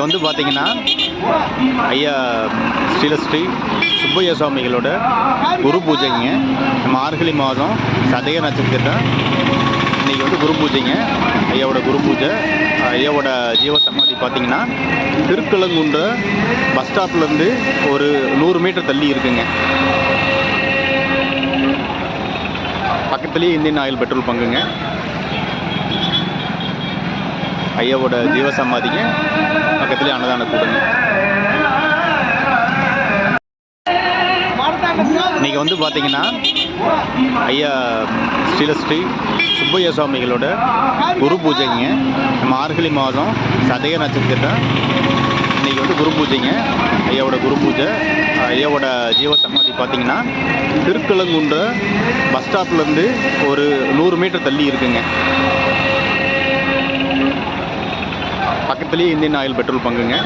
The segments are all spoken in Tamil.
இன்றைக்கி வந்து பார்த்தீங்கன்னா ஐயா ஸ்ரீலஸ்ரீ சுப்பைய சுவாமிகளோட குரு பூஜைங்க. நம்ம மார்கழி மாதம் சதய நட்சத்திரம். இன்றைக்கி வந்து குரு பூஜைங்க. ஐயாவோட குரு பூஜை. ஐயாவோட ஜீவசமாதி பார்த்தீங்கன்னா திருக்கலங்குன்ற பஸ் ஸ்டாப்லேருந்து ஒரு நூறு மீட்டர் தள்ளி இருக்குங்க. பக்கத்துலேயே இந்தியன் ஆயில் பெட்ரோல் பங்குங்க. ஐயாவோட ஜீவசமாதிங்க பக்கத்துலேயே அன்னதான கூட்டம். இன்னைக்கு வந்து பார்த்தீங்கன்னா ஐயா ஸ்ரீலஸ்ரீ சுப்பைய சுவாமிகளோட குரு பூஜைங்க. நம்ம மார்கழி மாதம் சதய நட்சத்திரம். இன்னைக்கு வந்து குரு பூஜைங்க ஐயாவோட குரு பூஜை. ஐயாவோட ஜீவசமாதி பார்த்தீங்கன்னா திருக்கலங்குன்ற பஸ் ஸ்டாப்லேருந்து ஒரு நூறு மீட்டர் தள்ளி இருக்குங்க. பக்கத்துலேயே இந்தியன் ஆயில் பெட்ரோல் பங்குங்க.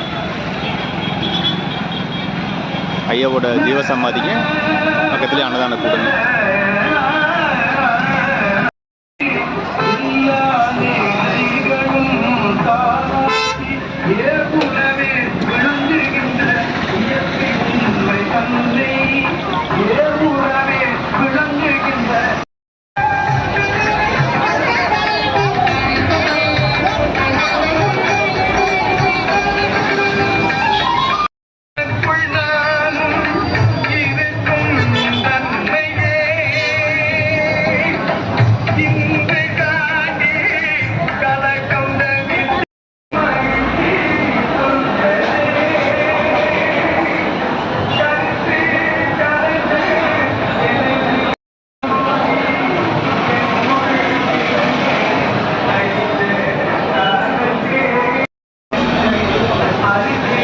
ஐயாவோட ஜீவசமாதிங்க பக்கத்துலேயே அன்னதான கூடுங்க Hare